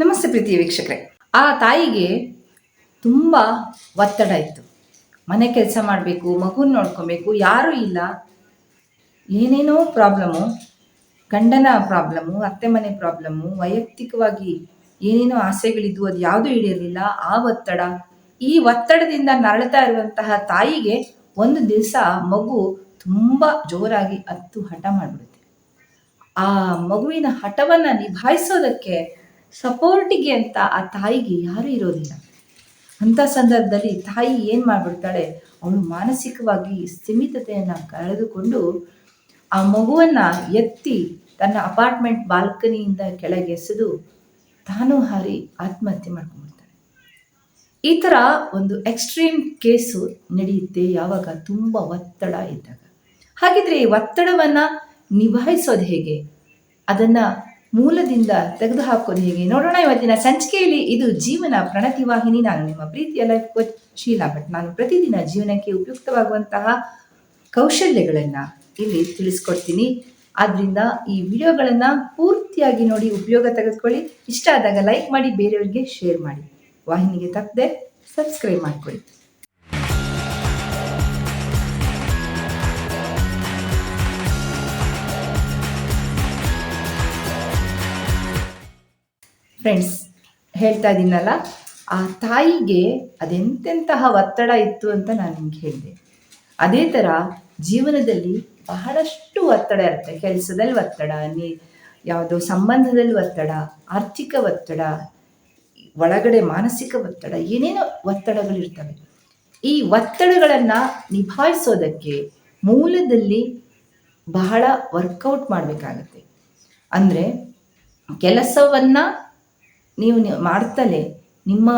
ನಮಸ್ತೆ ಪ್ರೀತಿಯ ವೀಕ್ಷಕರೇ. ಆ ತಾಯಿಗೆ ತುಂಬ ಒತ್ತಡ ಇತ್ತು. ಮನೆ ಕೆಲಸ ಮಾಡಬೇಕು, ಮಗುನ ನೋಡ್ಕೊಬೇಕು, ಯಾರೂ ಇಲ್ಲ. ಏನೇನೋ ಪ್ರಾಬ್ಲಮ್ಮು ಗಂಡನ ಪ್ರಾಬ್ಲಮ್ಮು ಅತ್ತೆ ಮನೆ ಪ್ರಾಬ್ಲಮ್ಮು ವೈಯಕ್ತಿಕವಾಗಿ ಏನೇನೋ ಆಸೆಗಳಿದ್ವು, ಅದು ಯಾವುದೂ ಈಡೇರಲಿಲ್ಲ. ಆ ಒತ್ತಡ, ಈ ಒತ್ತಡದಿಂದ ನರಳ್ತಾ ಇರುವಂತಹ ತಾಯಿಗೆ ಒಂದು ದಿವಸ ಮಗು ತುಂಬ ಜೋರಾಗಿ ಹತ್ತು ಹಠ ಮಾಡಿಬಿಡುತ್ತೆ. ಆ ಮಗುವಿನ ಹಠವನ್ನು ನಿಭಾಯಿಸೋದಕ್ಕೆ ಸಪೋರ್ಟಿಗೆ ಅಂತ ಆ ತಾಯಿಗೆ ಯಾರೂ ಇರೋದಿಲ್ಲ. ಅಂಥ ಸಂದರ್ಭದಲ್ಲಿ ತಾಯಿ ಏನು ಮಾಡಿಬಿಡ್ತಾಳೆ? ಅವಳು ಮಾನಸಿಕವಾಗಿ ಸ್ಥಿಮಿತತೆಯನ್ನು ಕಳೆದುಕೊಂಡು ಆ ಮಗುವನ್ನು ಎತ್ತಿ ತನ್ನ ಅಪಾರ್ಟ್ಮೆಂಟ್ ಬಾಲ್ಕನಿಯಿಂದ ಕೆಳಗೆ ಎಸೆದು ತಾನು ಹಾರಿ ಆತ್ಮಹತ್ಯೆ ಮಾಡ್ಕೊಂಡ್ಬಿಡ್ತಾಳೆ. ಈ ಥರ ಒಂದು ಎಕ್ಸ್ಟ್ರೀಮ್ ಕೇಸು ನಡೆಯುತ್ತೆ ಯಾವಾಗ? ತುಂಬ ಒತ್ತಡ ಇದ್ದಾಗ. ಹಾಗಿದ್ರೆ ಈ ಒತ್ತಡವನ್ನು ನಿಭಾಯಿಸೋದು ಹೇಗೆ? ಅದನ್ನು ಮೂಲದಿಂದ ತೆಗೆದುಹಾಕೋದು ಹೇಗೆ. ನೋಡೋಣ, ಇವತ್ತಿನ ಸಂಚಿಕೆಯಲ್ಲಿ ಇದು ಜೀವನ ಪ್ರಣತಿ ವಾಹಿನಿ. ನಾನು ನಿಮ್ಮ ಪ್ರೀತಿಯ ಲೈಫ್ ಕೋಚ್ ಶೀಲಾ ಭಟ್. ನಾನು ಪ್ರತಿದಿನ ಜೀವನಕ್ಕೆ ಉಪಯುಕ್ತವಾಗುವಂತಹ ಕೌಶಲ್ಯಗಳನ್ನು ಇಲ್ಲಿ ತಿಳಿಸ್ಕೊಡ್ತೀನಿ. ಆದ್ದರಿಂದ ಈ ವಿಡಿಯೋಗಳನ್ನು ಪೂರ್ತಿಯಾಗಿ ನೋಡಿ, ಉಪಯೋಗ ತೆಗೆದುಕೊಳ್ಳಿ. ಇಷ್ಟ ಆದಾಗ ಲೈಕ್ ಮಾಡಿ, ಬೇರೆಯವರಿಗೆ ಶೇರ್ ಮಾಡಿ. ವಾಹಿನಿಗೆ ತಪ್ಪದೆ ಸಬ್ಸ್ಕ್ರೈಬ್ ಮಾಡಿಕೊಳ್ಳಿ. ಫ್ರೆಂಡ್ಸ್ ಹೇಳ್ತಾ ಇದ್ದೀನಲ್ಲ, ಆ ತಾಯಿಗೆ ಅದೆಂತೆಂತಹ ಒತ್ತಡ ಇತ್ತು ಅಂತ ನಾನು ನಿಮ್ಗೆ ಹೇಳಿದೆ. ಅದೇ ಥರ ಜೀವನದಲ್ಲಿ ಬಹಳಷ್ಟು ಒತ್ತಡ ಇರುತ್ತೆ. ಕೆಲಸದಲ್ಲಿ ಒತ್ತಡ, ನೀ, ಯಾವುದೋ ಸಂಬಂಧದಲ್ಲಿ ಒತ್ತಡ, ಆರ್ಥಿಕ ಒತ್ತಡ, ಒಳಗಡೆ ಮಾನಸಿಕ ಒತ್ತಡ, ಏನೇನೋ ಒತ್ತಡಗಳಿರ್ತವೆ ಈ ಒತ್ತಡಗಳನ್ನು ನಿಭಾಯಿಸೋದಕ್ಕೆ ಮೂಲದಲ್ಲಿ ಬಹಳ ವರ್ಕೌಟ್ ಮಾಡಬೇಕಾಗತ್ತೆ. ಅಂದರೆ ಕೆಲಸವನ್ನು ನೀವು ಮಾಡ್ತಲೇ ನಿಮ್ಮ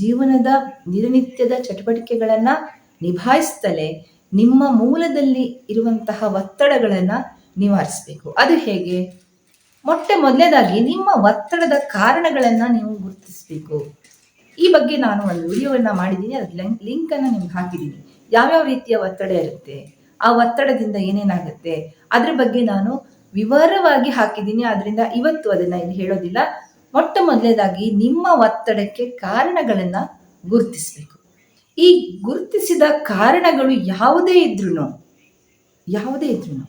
ಜೀವನದ ದಿನನಿತ್ಯದ ಚಟುವಟಿಕೆಗಳನ್ನು ನಿಭಾಯಿಸ್ತಲೇ ನಿಮ್ಮ ಮೂಲದಲ್ಲಿ ಇರುವಂತಹ ಒತ್ತಡಗಳನ್ನು ನಿವಾರಿಸಬೇಕು ಅದು ಹೇಗೆ? ಮೊಟ್ಟೆ ಮೊದಲನೇದಾಗಿ ನಿಮ್ಮ ಒತ್ತಡದ ಕಾರಣಗಳನ್ನು ನೀವು ಗುರುತಿಸಬೇಕು. ಈ ಬಗ್ಗೆ ನಾನು ಒಂದು ವಿಡಿಯೋವನ್ನು ಮಾಡಿದ್ದೀನಿ. ಅದು ಲಿಂಕ್, ಲಿಂಕನ್ನು ನಿಮ್ಗೆ ಹಾಕಿದ್ದೀನಿ. ಯಾವ್ಯಾವ ರೀತಿಯ ಒತ್ತಡ ಇರುತ್ತೆ, ಆ ಒತ್ತಡದಿಂದ ಏನೇನಾಗುತ್ತೆ, ಅದ್ರ ಬಗ್ಗೆ ನಾನು ವಿವರವಾಗಿ ಹಾಕಿದ್ದೀನಿ. ಅದರಿಂದ ಇವತ್ತು ಅದನ್ನು ಇಲ್ಲಿ ಹೇಳೋದಿಲ್ಲ. ಮೊಟ್ಟ ಮೊದಲೇದಾಗಿ ನಿಮ್ಮ ಒತ್ತಡಕ್ಕೆ ಕಾರಣಗಳನ್ನು ಗುರುತಿಸಬೇಕು. ಈ ಗುರುತಿಸಿದ ಕಾರಣಗಳು ಯಾವುದೇ ಇದ್ರೂ ಯಾವುದೇ ಇದ್ರೂ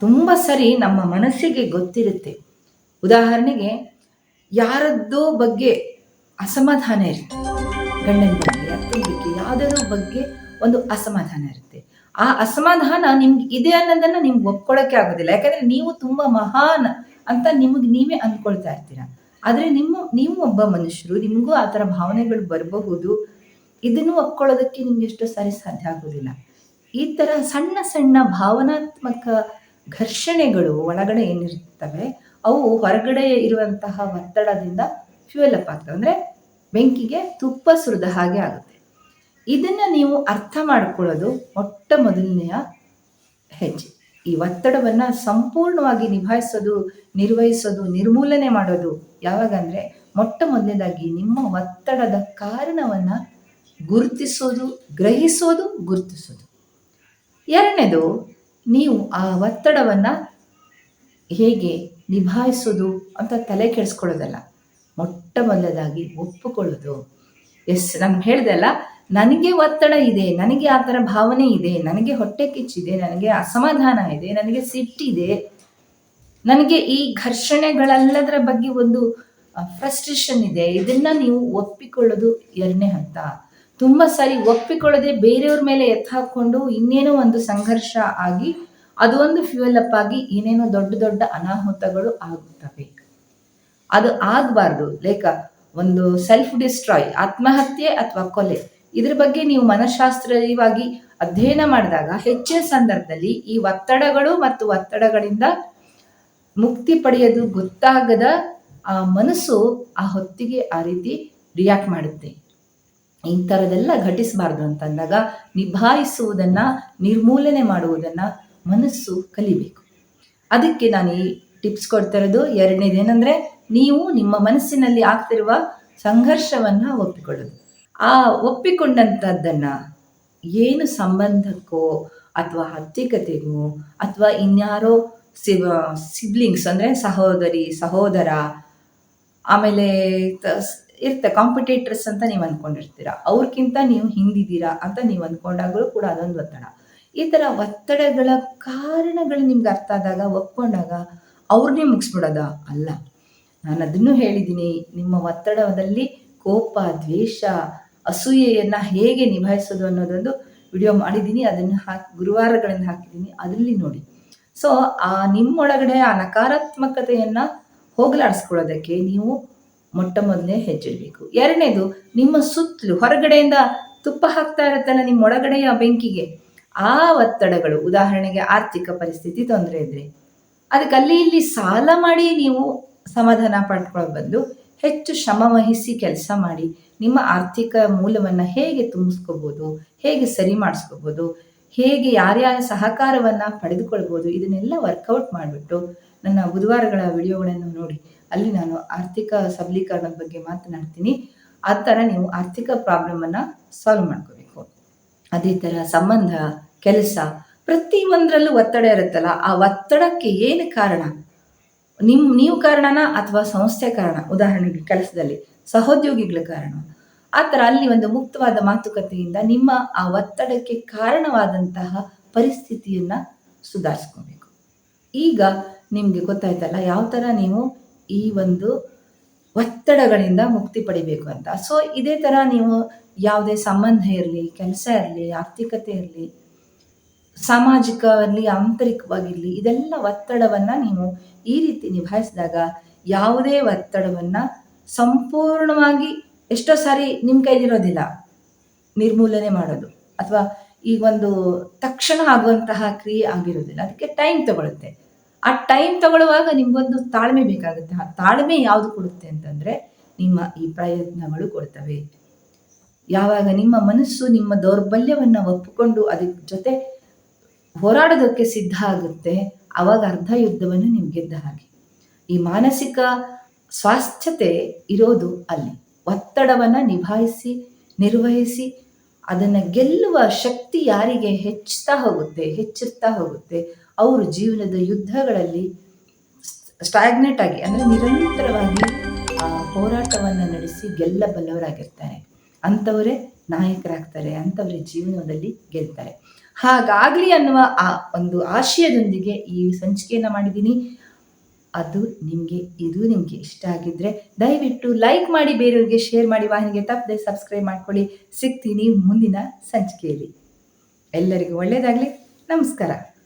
ತುಂಬ ಸರಿ ನಮ್ಮ ಮನಸ್ಸಿಗೆ ಗೊತ್ತಿರುತ್ತೆ. ಉದಾಹರಣೆಗೆ ಯಾರದ್ದೋ ಬಗ್ಗೆ ಅಸಮಾಧಾನ ಇರುತ್ತೆ. ಗಂಡನ ಬಗ್ಗೆ ಅತ್ತೆ ಬಗ್ಗೆ ಯಾವುದಾದ್ರೂ ಬಗ್ಗೆ ಒಂದು ಅಸಮಾಧಾನ ಇರುತ್ತೆ. ಆ ಅಸಮಾಧಾನ ನಿಮ್ಗೆ ಇದೆ ಅನ್ನೋದನ್ನು ನಿಮ್ಗೆ ಒಪ್ಕೊಳ್ಳೋಕ್ಕೆ ಆಗೋದಿಲ್ಲ. ಯಾಕಂದರೆ ನೀವು ತುಂಬ ಮಹಾನ್ ಅಂತ ನಿಮಗೆ ನೀವೇ ಅಂದ್ಕೊಳ್ತಾ ಇರ್ತೀರ. ಆದರೆ ನಿಮ್ಮ, ನೀವು ಒಬ್ಬ ಮನುಷ್ಯರು, ನಿಮಗೂ ಆ ಥರ ಭಾವನೆಗಳು ಬರಬಹುದು. ಇದನ್ನು ಒಪ್ಕೊಳ್ಳೋದಕ್ಕೆ ನಿಮ್ಗೆ ಎಷ್ಟೋ ಸಾರಿ ಸಾಧ್ಯ ಆಗೋದಿಲ್ಲ. ಈ ಥರ ಸಣ್ಣ ಸಣ್ಣ ಭಾವನಾತ್ಮಕ ಘರ್ಷಣೆಗಳು ಒಳಗಡೆ ಏನಿರ್ತವೆ ಅವು ಹೊರಗಡೆ ಇರುವಂತಹ ಒತ್ತಡದಿಂದ ಫ್ಯೂಯಲ್ ಅಪ್ ಆಗ್ತವೆ. ಅಂದರೆ ಬೆಂಕಿಗೆ ತುಪ್ಪ ಸುರಿದ ಹಾಗೆ ಆಗುತ್ತೆ. ಇದನ್ನು ನೀವು ಅರ್ಥ ಮಾಡಿಕೊಳ್ಳೋದು ಮೊಟ್ಟ ಮೊದಲನೆಯ ಹೆಜ್ಜೆ. ಈ ಒತ್ತಡವನ್ನು ಸಂಪೂರ್ಣವಾಗಿ ನಿಭಾಯಿಸೋದು, ನಿರ್ವಹಿಸೋದು, ನಿರ್ಮೂಲನೆ ಮಾಡೋದು ಯಾವಾಗ ಅಂದರೆ ಮೊಟ್ಟ ಮೊದಲನೇದಾಗಿ ನಿಮ್ಮ ಒತ್ತಡದ ಕಾರಣವನ್ನು ಗುರುತಿಸೋದು, ಗ್ರಹಿಸೋದು, ಗುರುತಿಸೋದು. ಎರಡನೇದು, ನೀವು ಆ ಒತ್ತಡವನ್ನು ಹೇಗೆ ನಿಭಾಯಿಸೋದು ಅಂತ ತಲೆ ಕೆಡಿಸ್ಕೊಳ್ಳೋದಲ್ಲ. ಮೊಟ್ಟ ಮೊದಲದಾಗಿ ಒಪ್ಪಿಕೊಳ್ಳೋದು. ಎಸ್, ನಾನು ಹೇಳ್ದಲ್ಲ ನನಗೆ ಒತ್ತಡ ಇದೆ, ನನಗೆ ಆ ಥರ ಭಾವನೆ ಇದೆ, ನನಗೆ ಹೊಟ್ಟೆ ಕಿಚ್ಚಿದೆ, ನನಗೆ ಅಸಮಾಧಾನ ಇದೆ, ನನಗೆ ಸಿಟ್ಟಿದೆ ನನಗೆ ಈ ಘರ್ಷಣೆಗಳೆಲ್ಲದರ ಬಗ್ಗೆ ಒಂದು ಫ್ರಸ್ಟ್ರೇಷನ್ ಇದೆ. ಇದನ್ನ ನೀವು ಒಪ್ಪಿಕೊಳ್ಳೋದು ಎರಡನೇ ಹಂತ. ತುಂಬ ಸಾರಿ ಒಪ್ಪಿಕೊಳ್ಳದೆ ಬೇರೆಯವ್ರ ಮೇಲೆ ಎತ್ತು ಹಾಕೊಂಡು ಇನ್ನೇನೋ ಒಂದು ಸಂಘರ್ಷ ಆಗಿ, ಅದು ಒಂದು ಫ್ಯೂಯಲ್ ಅಪ್ ಆಗಿ ಏನೇನೋ ದೊಡ್ಡ ದೊಡ್ಡ ಅನಾಹುತಗಳು ಆಗುತ್ತವೆ ಅದು ಆಗಬಾರ್ದು. ಲೈಕ್ ಒಂದು ಸೆಲ್ಫ್ ಡಿಸ್ಟ್ರಾಯ್ ಆತ್ಮಹತ್ಯೆ ಅಥವಾ ಕೊಲೆ, ಇದ್ರ ಬಗ್ಗೆ ನೀವು ಮನಃಶಾಸ್ತ್ರೀಯವಾಗಿ ಅಧ್ಯಯನ ಮಾಡಿದಾಗ ಹೆಚ್ಚಿನ ಸಂದರ್ಭದಲ್ಲಿ ಈ ಒತ್ತಡಗಳು ಮತ್ತು ಒತ್ತಡಗಳಿಂದ ಮುಕ್ತಿ ಪಡೆಯೋದು ಗೊತ್ತಾಗದ ಆ ಮನಸ್ಸು ಆ ಹೊತ್ತಿಗೆ ಆ ರೀತಿ ರಿಯಾಕ್ಟ್ ಮಾಡುತ್ತೆ. ಈ ಥರದೆಲ್ಲ ಘಟಿಸಬಾರ್ದು ಅಂತಂದಾಗ ನಿಭಾಯಿಸುವುದನ್ನು, ನಿರ್ಮೂಲನೆ ಮಾಡುವುದನ್ನು ಮನಸ್ಸು ಕಲಿಬೇಕು. ಅದಕ್ಕೆ ನಾನು ಈ ಟಿಪ್ಸ್ ಕೊಡ್ತಾ ಇರೋದು. ಎರಡನೇದೇನೆಂದರೆ ನೀವು ನಿಮ್ಮ ಮನಸ್ಸಿನಲ್ಲಿ ಆಗ್ತಿರುವ ಸಂಘರ್ಷವನ್ನು ಒಪ್ಪಿಕೊಳ್ಳೋದು. ಆ ಒಪ್ಪಿಕೊಂಡಂಥದ್ದನ್ನು ಏನು ಸಂಬಂಧಕ್ಕೋ ಅಥವಾ ಆರ್ಥಿಕತೆಗೋ ಅಥವಾ ಇನ್ಯಾರೋ ಸಿಬ್ ಸಿಬ್ಲಿಂಗ್ಸ್ ಅಂದರೆ ಸಹೋದರಿ, ಸಹೋದರ, ಆಮೇಲೆ ಇರ್ತೆ ಕಾಂಪಿಟೇಟರ್ಸ್ ಅಂತ ನೀವು ಅಂದ್ಕೊಂಡಿರ್ತೀರ ಅವ್ರಿಗಿಂತ ನೀವು ಹಿಂದಿದ್ದೀರಾ ಅಂತ ನೀವು ಅಂದ್ಕೊಂಡಾಗಲೂ ಕೂಡ ಅದೊಂದು ಒತ್ತಡ. ಈ ಥರ ಒತ್ತಡಗಳ ಕಾರಣಗಳು ನಿಮ್ಗೆ ಅರ್ಥ ಆದಾಗ, ಒಪ್ಕೊಂಡಾಗ ಅವ್ರನ್ನೇ ಮುಗಿಸ್ಬಿಡೋದ? ಅಲ್ಲ. ನಾನು ಅದನ್ನು ಹೇಳಿದ್ದೀನಿ ನಿಮ್ಮ ಒತ್ತಡದಲ್ಲಿ ಕೋಪ, ದ್ವೇಷ, ಅಸೂಯೆಯನ್ನು ಹೇಗೆ ನಿಭಾಯಿಸೋದು ಅನ್ನೋದೊಂದು ವಿಡಿಯೋ ಮಾಡಿದ್ದೀನಿ ಅದನ್ನು ಹಾಕಿ ಗುರುವಾರಗಳನ್ನು ಹಾಕಿದ್ದೀನಿ ಅದರಲ್ಲಿ ನೋಡಿ. ಸೊ ಆ ನಿಮ್ಮೊಳಗಡೆ ಆ ನಕಾರಾತ್ಮಕತೆಯನ್ನು ಹೋಗಲಾಡಿಸ್ಕೊಳ್ಳೋದಕ್ಕೆ ನೀವು ಮೊಟ್ಟ ಮೊದಲನೇ ಹೆಜ್ಜೆಡಬೇಕು. ಎರಡನೇದು, ನಿಮ್ಮ ಸುತ್ತಲೂ, ಹೊರಗಡೆಯಿಂದ ತುಪ್ಪ ಹಾಕ್ತಾ ಇರುತ್ತಲ್ಲ ನಿಮ್ಮ ಒಳಗಡೆಯ ಬೆಂಕಿಗೆ ಆ ಒತ್ತಡಗಳು, ಉದಾಹರಣೆಗೆ ಆರ್ಥಿಕ ಪರಿಸ್ಥಿತಿ ತೊಂದರೆ ಇದ್ರೆ, ಅದಕ್ಕೆ ಅಲ್ಲಿ ಇಲ್ಲಿ ಸಾಲ ಮಾಡಿ ನೀವು ಸಮಾಧಾನ ಪಡ್ಕೊಳ್ಳೋ ಬದಲು ಹೆಚ್ಚು ಶ್ರಮ ಕೆಲಸ ಮಾಡಿ ನಿಮ್ಮ ಆರ್ಥಿಕ ಮೂಲವನ್ನು ಹೇಗೆ ತುಂಬಿಸ್ಕೋಬೋದು, ಹೇಗೆ ಸರಿ ಮಾಡಿಸ್ಕೋಬೋದು ಹೇಗೆ ಯಾರ್ಯಾರ ಸಹಕಾರವನ್ನು ಪಡೆದುಕೊಳ್ಬೋದು, ಇದನ್ನೆಲ್ಲ ವರ್ಕೌಟ್ ಮಾಡಿಬಿಟ್ಟು ನನ್ನ ಬುಧವಾರಗಳ ವಿಡಿಯೋಗಳನ್ನು ನೋಡಿ. ಅಲ್ಲಿ ನಾನು ಆರ್ಥಿಕ ಸಬಲೀಕರಣದ ಬಗ್ಗೆ ಮಾತನಾಡ್ತೀನಿ. ಆ ಥರ ನೀವು ಆರ್ಥಿಕ ಪ್ರಾಬ್ಲಮನ್ನು ಸಾಲ್ವ್ ಮಾಡ್ಕೋಬೇಕು. ಅದೇ ಥರ ಸಂಬಂಧ, ಕೆಲಸ, ಪ್ರತಿ ಒಂದರಲ್ಲೂ ಒತ್ತಡ ಇರುತ್ತಲ್ಲ, ಆ ಒತ್ತಡಕ್ಕೆ ಏನು ಕಾರಣ? ನಿಮ್ಮ ನೀವು ಕಾರಣನ ಅಥವಾ ಸಂಸ್ಥೆ ಕಾರಣ? ಉದಾಹರಣೆಗೆ ಕೆಲಸದಲ್ಲಿ ಸಹೋದ್ಯೋಗಿಗಳ ಕಾರಣ. ಆ ಥರ ಅಲ್ಲಿ ಒಂದು ಮುಕ್ತವಾದ ಮಾತುಕತೆಯಿಂದ ನಿಮ್ಮ ಆ ಒತ್ತಡಕ್ಕೆ ಕಾರಣವಾದಂತಹ ಪರಿಸ್ಥಿತಿಯನ್ನು ಸುಧಾರಿಸ್ಕೋಬೇಕು. ಈಗ ನಿಮಗೆ ಗೊತ್ತಾಯ್ತಲ್ಲ ಯಾವ ಥರ ನೀವು ಈ ಒಂದು ಒತ್ತಡಗಳಿಂದ ಮುಕ್ತಿ ಪಡಿಬೇಕು ಅಂತ. ಸೊ ಇದೇ ಥರ ನೀವು ಯಾವುದೇ ಸಂಬಂಧ ಇರಲಿ, ಕೆಲಸ ಇರಲಿ, ಆರ್ಥಿಕತೆ ಇರಲಿ ಸಾಮಾಜಿಕವಾಗಿ ಆಂತರಿಕವಾಗಿರಲಿ, ಇದೆಲ್ಲ ಒತ್ತಡವನ್ನು ನೀವು ಈ ರೀತಿ ನಿಭಾಯಿಸಿದಾಗ ಯಾವುದೇ ಒತ್ತಡವನ್ನು ಸಂಪೂರ್ಣವಾಗಿ ಎಷ್ಟೋ ಸಾರಿ ನಿಮ್ಮ ಕೈಲಿರೋದಿಲ್ಲ ನಿರ್ಮೂಲನೆ ಮಾಡೋದು ಅಥವಾ ಈ ಒಂದು ತಕ್ಷಣ ಆಗುವಂತಹ ಕ್ರಿಯೆ ಆಗಿರೋದಿಲ್ಲ. ಅದಕ್ಕೆ ಟೈಮ್ ತಗೊಳುತ್ತೆ. ಆ ಟೈಮ್ ತಗೊಳ್ಳುವಾಗ ನಿಮಗೊಂದು ತಾಳ್ಮೆ ಬೇಕಾಗುತ್ತೆ. ಆ ತಾಳ್ಮೆ ಯಾವುದು ಕೊಡುತ್ತೆ ಅಂತಂದ್ರೆ ನಿಮ್ಮ ಈ ಪ್ರಯತ್ನಗಳು ಕೊಡ್ತವೆ. ಯಾವಾಗ ನಿಮ್ಮ ಮನಸ್ಸು ನಿಮ್ಮ ದೌರ್ಬಲ್ಯವನ್ನು ಒಪ್ಪಿಕೊಂಡು ಅದಕ್ಕೆ ಜೊತೆ ಹೋರಾಡೋದಕ್ಕೆ ಸಿದ್ಧ ಆಗುತ್ತೆ, ಅವಾಗ ಅರ್ಧ ಯುದ್ಧವನ್ನು ನೀವು ಗೆದ್ದ ಹಾಗೆ. ಈ ಮಾನಸಿಕ ಸ್ವಾಸ್ಥ್ಯತೆ ಇರೋದು ಅಲ್ಲಿ. ಒತ್ತಡವನ್ನು ನಿಭಾಯಿಸಿ, ನಿರ್ವಹಿಸಿ, ಅದನ್ನು ಗೆಲ್ಲುವ ಶಕ್ತಿ ಯಾರಿಗೆ ಹೆಚ್ಚುತ್ತಾ ಹೋಗುತ್ತೆ ಹೆಚ್ಚುತ್ತಾ ಹೋಗುತ್ತೆ, ಅವರು ಜೀವನದ ಯುದ್ಧಗಳಲ್ಲಿ ಸ್ಟಾಗ್ನೆಟ್ ಆಗಿ, ಅಂದರೆ ನಿರಂತರವಾಗಿ ಹೋರಾಟವನ್ನು ನಡೆಸಿ ಗೆಲ್ಲಬಲ್ಲವರಾಗಿರ್ತಾರೆ. ಅಂಥವರೇ ನಾಯಕರಾಗ್ತಾರೆ, ಅಂಥವರೇ ಜೀವನದಲ್ಲಿ ಗೆಲ್ತಾರೆ. ಹಾಗಾಗಲಿ ಅನ್ನುವ ಆ ಒಂದು ಆಶಯದೊಂದಿಗೆ ಈ ಸಂಚಿಕೆಯನ್ನು ಮಾಡಿದ್ದೀನಿ. ಅದು ನಿಮಗೆ, ಇದು ನಿಮಗೆ ಇಷ್ಟ ಆಗಿದ್ದರೆ ದಯವಿಟ್ಟು ಲೈಕ್ ಮಾಡಿ, ಬೇರೆಯವ್ರಿಗೆ ಶೇರ್ ಮಾಡಿ, ವಾಹಿನಿಗೆ ತಪ್ಪದೆ ಸಬ್ಸ್ಕ್ರೈಬ್ ಮಾಡ್ಕೊಳ್ಳಿ. ಸಿಗ್ತೀನಿ ಮುಂದಿನ ಸಂಚಿಕೆಯಲ್ಲಿ. ಎಲ್ಲರಿಗೂ ಒಳ್ಳೆಯದಾಗಲಿ ನಮಸ್ಕಾರ.